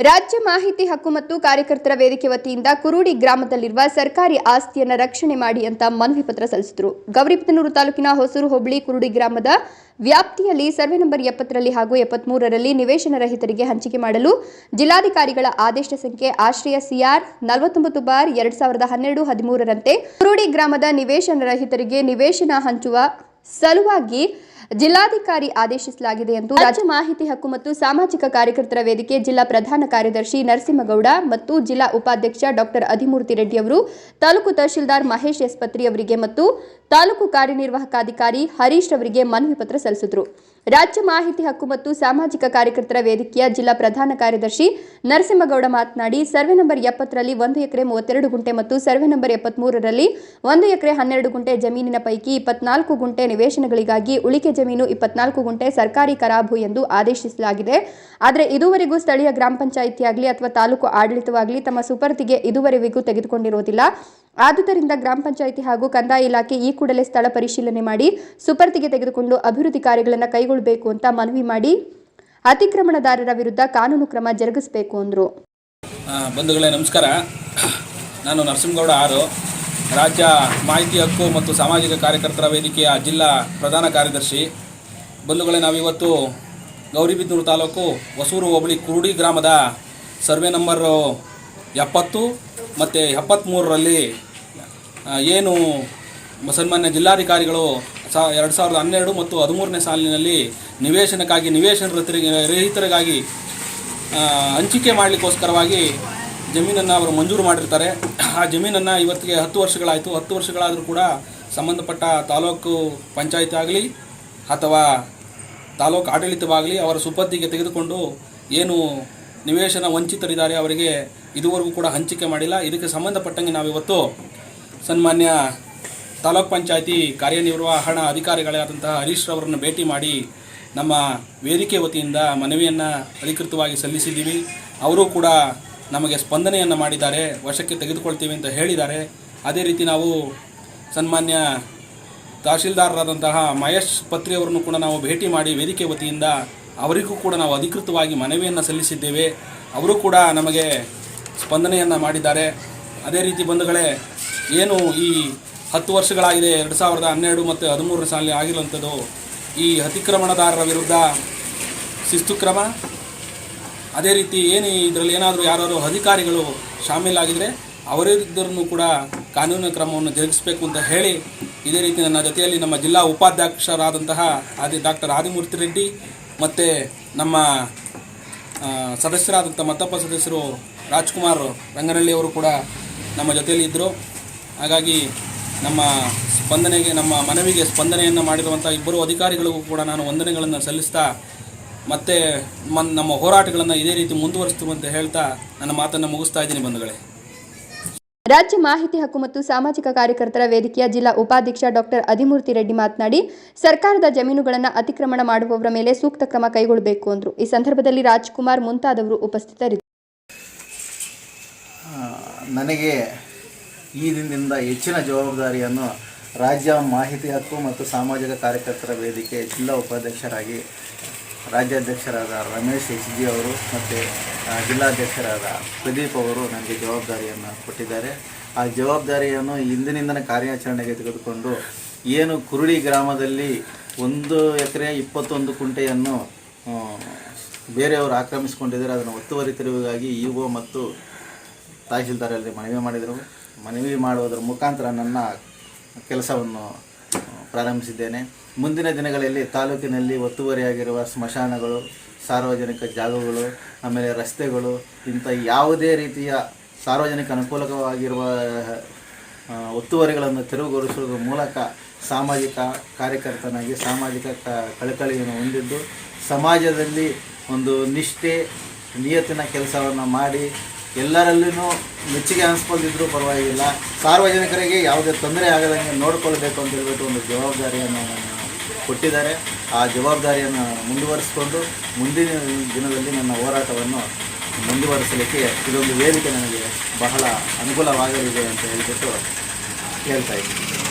ರಾಜ್ಯ ಮಾಹಿತಿ ಹಕ್ಕು ಮತ್ತು ಕಾರ್ಯಕರ್ತರ ವೇದಿಕೆ ವತಿಯಿಂದ ಕುರುಡಿ ಗ್ರಾಮದಲ್ಲಿರುವ ಸರ್ಕಾರಿ ಆಸ್ತಿಯನ್ನು ರಕ್ಷಣೆ ಮಾಡಿ ಅಂತ ಮನವಿ ಪತ್ರ ಸಲ್ಲಿಸಿದರು. ಗೌರಿಬಿದನೂರು ತಾಲೂಕಿನ ಹೊಸೂರು ಹೋಬಳಿ ಕುರುಡಿ ಗ್ರಾಮದ ವ್ಯಾಪ್ತಿಯಲ್ಲಿ ಸರ್ವೆ ನಂಬರ್ ಎಪ್ಪತ್ತರಲ್ಲಿ ಹಾಗೂ ಎಪ್ಪತ್ಮೂರರಲ್ಲಿ ನಿವೇಶನ ರಹಿತರಿಗೆ ಹಂಚಿಕೆ ಮಾಡಲು ಜಿಲ್ಲಾಧಿಕಾರಿಗಳ ಆದೇಶ ಸಂಖ್ಯೆ ಆಶ್ರಯ ಸಿಆರ್ ನಲವತ್ತೊಂಬತ್ತು ಬಾರ್ ಎರಡ್ ಸಾವಿರದ ಹನ್ನೆರಡು ಹದಿಮೂರರಂತೆ ಕುರುಡಿ ಗ್ರಾಮದ ನಿವೇಶನ ರಹಿತರಿಗೆ ನಿವೇಶನ ಹಂಚುವ ಸಲುವಾಗಿ ಜಿಲ್ಲಾಧಿಕಾರಿ ಆದೇಶಿಸಲಾಗಿದೆ ಎಂದು ರಾಜ್ಯ ಮಾಹಿತಿ ಹಕ್ಕು ಮತ್ತು ಸಾಮಾಜಿಕ ಕಾರ್ಯಕರ್ತರ ವೇದಿಕೆ ಜಿಲ್ಲಾ ಪ್ರಧಾನ ಕಾರ್ಯದರ್ಶಿ ನರಸಿಂಹಗೌಡ ಮತ್ತು ಜಿಲ್ಲಾ ಉಪಾಧ್ಯಕ್ಷ ಡಾಕ್ಟರ್ ಅಧಿಮೂರ್ತಿ ರೆಡ್ಡಿ ಅವರು, ತಾಲೂಕು ತಹಶೀಲ್ದಾರ್ ಮಹೇಶ್ ಎಸ್ ಪತ್ರಿ ಅವರಿಗೆ ಮತ್ತು ತಾಲೂಕು ಕಾರ್ಯನಿರ್ವಾಹಕಾಧಿಕಾರಿ ಹರೀಶ್ ಅವರಿಗೆ ಮನವಿ ಪತ್ರ ಸಲ್ಲಿಸಿದರು. ರಾಜ್ಯ ಮಾಹಿತಿ ಹಕ್ಕು ಮತ್ತು ಸಾಮಾಜಿಕ ಕಾರ್ಯಕರ್ತರ ವೇದಿಕೆಯ ಜಿಲ್ಲಾ ಪ್ರಧಾನ ಕಾರ್ಯದರ್ಶಿ ನರಸಿಂಹಗೌಡ ಮಾತನಾಡಿ, ಸರ್ವೆ ನಂಬರ್ ಎಪ್ಪತ್ತರಲ್ಲಿ ಒಂದು ಎಕರೆ ಮೂವತ್ತೆರಡು ಗುಂಟೆ ಮತ್ತು ಸರ್ವೆ ನಂಬರ್ ಎಪ್ಪತ್ಮೂರರಲ್ಲಿ ಒಂದು ಎಕರೆ ಹನ್ನೆರಡು ಗುಂಟೆ ಜಮೀನಿನ ಪೈಕಿ ಇಪ್ಪತ್ನಾಲ್ಕು ಗುಂಟೆ ನಿವೇಶನಗಳಿಗಾಗಿ ಉಳಿಕೆ ಜಮೀನು ಇಪ್ಪತ್ನಾಲ್ಕು ಗುಂಟೆ ಸರ್ಕಾರಿ ಕರಾಬು ಎಂದು ಆದೇಶಿಸಲಾಗಿದೆ. ಆದರೆ ಇದುವರೆಗೂ ಸ್ಥಳೀಯ ಗ್ರಾಮ ಪಂಚಾಯಿತಿಯಾಗಲಿ ಅಥವಾ ತಾಲೂಕು ಆಡಳಿತವಾಗಲಿ ತಮ್ಮ ಸುಪರ್ದಿಗೆ ಇದುವರೆಗೂ ತೆಗೆದುಕೊಂಡಿರುವುದಿಲ್ಲ. ಆದುದರಿಂದ ಗ್ರಾಮ ಪಂಚಾಯಿತಿ ಹಾಗೂ ಕಂದಾಯ ಇಲಾಖೆ ಈ ಕೂಡಲೇ ಸ್ಥಳ ಪರಿಶೀಲನೆ ಮಾಡಿ ಸುಪರ್ತಿಗೆ ತೆಗೆದುಕೊಂಡು ಅಭಿವೃದ್ಧಿ ಕಾರ್ಯಗಳನ್ನು ಕೈಗೊಳ್ಳಬೇಕು ಅಂತ ಮನವಿ ಮಾಡಿ ಅತಿಕ್ರಮಣದಾರರ ವಿರುದ್ಧ ಕಾನೂನು ಕ್ರಮ ಜರುಗಿಸಬೇಕು ಅಂದರು. ಬಂಧುಗಳೇ, ನಮಸ್ಕಾರ. ನಾನು ನರಸಿಂಹಗೌಡ ಆರು. ರಾಜ್ಯ ಮಾಹಿತಿ ಹಕ್ಕು ಮತ್ತು ಸಾಮಾಜಿಕ ಕಾರ್ಯಕರ್ತರ ವೇದಿಕೆಯ ಜಿಲ್ಲಾ ಪ್ರಧಾನ ಕಾರ್ಯದರ್ಶಿ. ಬಂಧುಗಳೇ, ನಾವಿವತ್ತು ಗೌರಿಬಿದ್ದೂರು ತಾಲೂಕು ಹೊಸೂರು ಹೋಬಳಿ ಕುರುಡಿ ಗ್ರಾಮದ ಸರ್ವೆ ನಂಬರು ಎಪ್ಪತ್ತು ಮತ್ತು ಎಪ್ಪತ್ತ್ಮೂರರಲ್ಲಿ ಏನು ಸನ್ಮಾನ್ಯ ಜಿಲ್ಲಾಧಿಕಾರಿಗಳು ಸಾ ಎರಡು ಸಾವಿರದ ಹನ್ನೆರಡು ಮತ್ತು ಹದಿಮೂರನೇ ಸಾಲಿನಲ್ಲಿ ನಿವೇಶನಕ್ಕಾಗಿ ನಿವೇಶನ ರಹಿತರಿಗೆ ರಹಿತರಿಗಾಗಿ ಹಂಚಿಕೆ ಮಾಡಲಿಕ್ಕೋಸ್ಕರವಾಗಿ ಜಮೀನನ್ನು ಅವರು ಮಂಜೂರು ಮಾಡಿರ್ತಾರೆ. ಆ ಜಮೀನನ್ನು ಇವತ್ತಿಗೆ ಹತ್ತು ವರ್ಷಗಳಾಯಿತು. ಹತ್ತು ವರ್ಷಗಳಾದರೂ ಕೂಡ ಸಂಬಂಧಪಟ್ಟ ತಾಲೂಕು ಪಂಚಾಯತ್ ಆಗಲಿ ಅಥವಾ ತಾಲೂಕು ಆಡಳಿತವಾಗಲಿ ಅವರ ಸುಪತ್ತಿಗೆ ತೆಗೆದುಕೊಂಡು ಏನು ನಿವೇಶನ ವಂಚಿತರಿದ್ದಾರೆ ಅವರಿಗೆ ಇದುವರೆಗೂ ಕೂಡ ಹಂಚಿಕೆ ಮಾಡಿಲ್ಲ. ಇದಕ್ಕೆ ಸಂಬಂಧಪಟ್ಟಂಗೆ ನಾವಿವತ್ತು ಸನ್ಮಾನ್ಯ ತಾಲೂಕ್ ಪಂಚಾಯಿತಿ ಕಾರ್ಯನಿರ್ವಹಣಾ ಅಧಿಕಾರಿಗಳಾದಂತಹ ಹರೀಶ್ ರವರನ್ನು ಭೇಟಿ ಮಾಡಿ ನಮ್ಮ ವೇದಿಕೆ ವತಿಯಿಂದ ಮನವಿಯನ್ನು ಅಧಿಕೃತವಾಗಿ ಸಲ್ಲಿಸಿದ್ದೀವಿ. ಅವರು ಕೂಡ ನಮಗೆ ಸ್ಪಂದನೆಯನ್ನು ಮಾಡಿದ್ದಾರೆ. ವಶಕ್ಕೆ ತೆಗೆದುಕೊಳ್ತೀವಿ ಅಂತ ಹೇಳಿದ್ದಾರೆ. ಅದೇ ರೀತಿ ನಾವು ಸನ್ಮಾನ್ಯ ತಹಶೀಲ್ದಾರರಾದಂತಹ ಮಹೇಶ್ ಪತ್ರಿಯವರನ್ನು ಕೂಡ ನಾವು ಭೇಟಿ ಮಾಡಿ ವೇದಿಕೆ ವತಿಯಿಂದ ಅವರಿಗೂ ಕೂಡ ನಾವು ಅಧಿಕೃತವಾಗಿ ಮನವಿಯನ್ನು ಸಲ್ಲಿಸಿದ್ದೇವೆ. ಅವರು ಕೂಡ ನಮಗೆ ಸ್ಪಂದನೆಯನ್ನು ಮಾಡಿದ್ದಾರೆ. ಅದೇ ರೀತಿ ಬಂಧುಗಳೇ ಏನು ಈ ಹತ್ತು ವರ್ಷಗಳಾಗಿದೆ, ಎರಡು ಸಾವಿರದ ಹನ್ನೆರಡು ಮತ್ತು ಹದಿಮೂರು ಸಾಲಿ ಆಗಿರುವಂಥದ್ದು ಈ ಅತಿಕ್ರಮಣದಾರರ ವಿರುದ್ಧ ಶಿಸ್ತು ಕ್ರಮ. ಅದೇ ರೀತಿ ಏನು ಇದರಲ್ಲಿ ಏನಾದರೂ ಯಾರಾದರೂ ಅಧಿಕಾರಿಗಳು ಶಾಮೀಲಾಗಿದ್ದರೆ ಅವರಿದ್ದರೂ ಕೂಡ ಕಾನೂನಿನ ಕ್ರಮವನ್ನು ಜರುಗಿಸಬೇಕು ಅಂತ ಹೇಳಿ ಇದೇ ರೀತಿ ನನ್ನ ಜೊತೆಯಲ್ಲಿ ನಮ್ಮ ಜಿಲ್ಲಾ ಉಪಾಧ್ಯಕ್ಷರಾದಂತಹ ಆದಿ ಡಾಕ್ಟರ್ ಆದಿಮೂರ್ತಿ ರೆಡ್ಡಿ ಮತ್ತು ನಮ್ಮ ಸದಸ್ಯರಾದಂಥ ಮತ್ತಪ್ಪ ಸದಸ್ಯರು ರಾಜ್ಕುಮಾರ್ ರಂಗನಳ್ಳಿಯವರು ಕೂಡ ನಮ್ಮ ಜೊತೆಯಲ್ಲಿ ಇದ್ದರು. ಹಾಗಾಗಿ ನಮ್ಮ ಸ್ಪಂದನೆಗೆ ನಮ್ಮ ಮನವಿಗೆ ಸ್ಪಂದನೆಯನ್ನು ಮಾಡಿರುವಂಥ ಇಬ್ಬರು ಅಧಿಕಾರಿಗಳಿಗೂ ಕೂಡ ನಾನು ವಂದನೆಗಳನ್ನು ಸಲ್ಲಿಸ್ತಾ ಮತ್ತೆ ಮನ್ ನಮ್ಮ ಹೋರಾಟಗಳನ್ನು ಇದೇ ರೀತಿ ಮುಂದುವರಿಸುವಂತೆ ಹೇಳ್ತಾ ನನ್ನ ಮಾತನ್ನು ಮುಗಿಸ್ತಾ ಇದ್ದೀನಿ ಬಂಧುಗಳೇ. ರಾಜ್ಯ ಮಾಹಿತಿ ಹಕ್ಕು ಮತ್ತು ಸಾಮಾಜಿಕ ಕಾರ್ಯಕರ್ತರ ವೇದಿಕೆಯ ಜಿಲ್ಲಾ ಉಪಾಧ್ಯಕ್ಷ ಡಾಕ್ಟರ್ ಅಧಿಮೂರ್ತಿ ರೆಡ್ಡಿ ಮಾತನಾಡಿ ಸರ್ಕಾರದ ಜಮೀನುಗಳನ್ನು ಅತಿಕ್ರಮಣ ಮಾಡುವವರ ಮೇಲೆ ಸೂಕ್ತ ಕ್ರಮ ಕೈಗೊಳ್ಳಬೇಕು ಅಂದರು. ಈ ಸಂದರ್ಭದಲ್ಲಿ ರಾಜ್ಕುಮಾರ್ ಮುಂತಾದವರು ಉಪಸ್ಥಿತರಿದ್ದರು ನನಗೆ ಈ ದಿನದಿಂದ ಹೆಚ್ಚಿನ ಜವಾಬ್ದಾರಿಯನ್ನು ರಾಜ್ಯ ಮಾಹಿತಿ ಹಕ್ಕು ಮತ್ತು ಸಾಮಾಜಿಕ ಕಾರ್ಯಕರ್ತರ ವೇದಿಕೆ ಜಿಲ್ಲಾ ಉಪಾಧ್ಯಕ್ಷರಾಗಿ ರಾಜ್ಯಾಧ್ಯಕ್ಷರಾದ ರಮೇಶ್ ಎಚ್ ಜಿ ಅವರು ಮತ್ತು ಜಿಲ್ಲಾಧ್ಯಕ್ಷರಾದ ಪ್ರದೀಪ್ ಅವರು ನನಗೆ ಜವಾಬ್ದಾರಿಯನ್ನು ಕೊಟ್ಟಿದ್ದಾರೆ. ಆ ಜವಾಬ್ದಾರಿಯನ್ನು ಇಂದಿನಿಂದನೇ ಕಾರ್ಯಾಚರಣೆಗೆ ತೆಗೆದುಕೊಂಡು ಏನು ಕುರುಳಿ ಗ್ರಾಮದಲ್ಲಿ ಒಂದು ಎಕರೆ ಇಪ್ಪತ್ತೊಂದು ಕುಂಟೆಯನ್ನು ಬೇರೆಯವರು ಆಕ್ರಮಿಸಿಕೊಂಡಿದ್ದಾರೆ, ಅದನ್ನು ಒತ್ತುವರಿ ತೆರವಿಗಾಗಿ ಇ ಒ ಮತ್ತು ತಹಶೀಲ್ದಾರಲ್ಲಿ ಮನವಿ ಮಾಡಿದರು. ಮನವಿ ಮಾಡುವುದರ ಮುಖಾಂತರ ನನ್ನ ಕೆಲಸವನ್ನು ಪ್ರಾರಂಭಿಸಿದ್ದೇನೆ. ಮುಂದಿನ ದಿನಗಳಲ್ಲಿ ತಾಲೂಕಿನಲ್ಲಿ ಒತ್ತುವರಿಯಾಗಿರುವ ಸ್ಮಶಾನಗಳು, ಸಾರ್ವಜನಿಕ ಜಾಗಗಳು, ಆಮೇಲೆ ರಸ್ತೆಗಳು, ಇಂಥ ಯಾವುದೇ ರೀತಿಯ ಸಾರ್ವಜನಿಕ ಅನುಕೂಲಕವಾಗಿರುವ ಒತ್ತುವರಿಗಳನ್ನು ತೆರವುಗೊಳಿಸುವುದರ ಮೂಲಕ ಸಾಮಾಜಿಕ ಕಾರ್ಯಕರ್ತನಾಗಿ ಸಾಮಾಜಿಕ ಕಳಕಳಿಯನ್ನು ಹೊಂದಿದ್ದು, ಸಮಾಜದಲ್ಲಿ ಒಂದು ನಿಷ್ಠೆ, ನಿಯತ್ತಿನ ಕೆಲಸವನ್ನು ಮಾಡಿ ಎಲ್ಲರಲ್ಲೂ ಮೆಚ್ಚುಗೆ ಅನಿಸ್ಕೊಂಡಿದ್ರು ಪರವಾಗಿಲ್ಲ. ಸಾರ್ವಜನಿಕರಿಗೆ ಯಾವುದೇ ತೊಂದರೆ ಆಗದಂಗೆ ನೋಡ್ಕೊಳ್ಬೇಕು ಅಂತ ಹೇಳ್ಬಿಟ್ಟು ಒಂದು ಜವಾಬ್ದಾರಿಯನ್ನು ಕೊಟ್ಟಿದ್ದಾರೆ. ಆ ಜವಾಬ್ದಾರಿಯನ್ನು ಮುಂದುವರಿಸಿಕೊಂಡು ಮುಂದಿನ ದಿನದಲ್ಲಿ ನನ್ನ ಹೋರಾಟವನ್ನು ಮುಂದುವರಿಸಲಿಕ್ಕೆ ಇದೊಂದು ವೇದಿಕೆ ನನಗೆ ಬಹಳ ಅನುಕೂಲವಾಗಲಿದೆ ಅಂತ ಹೇಳಿಬಿಟ್ಟು ಹೇಳ್ತಾ ಇದ್ದೀನಿ.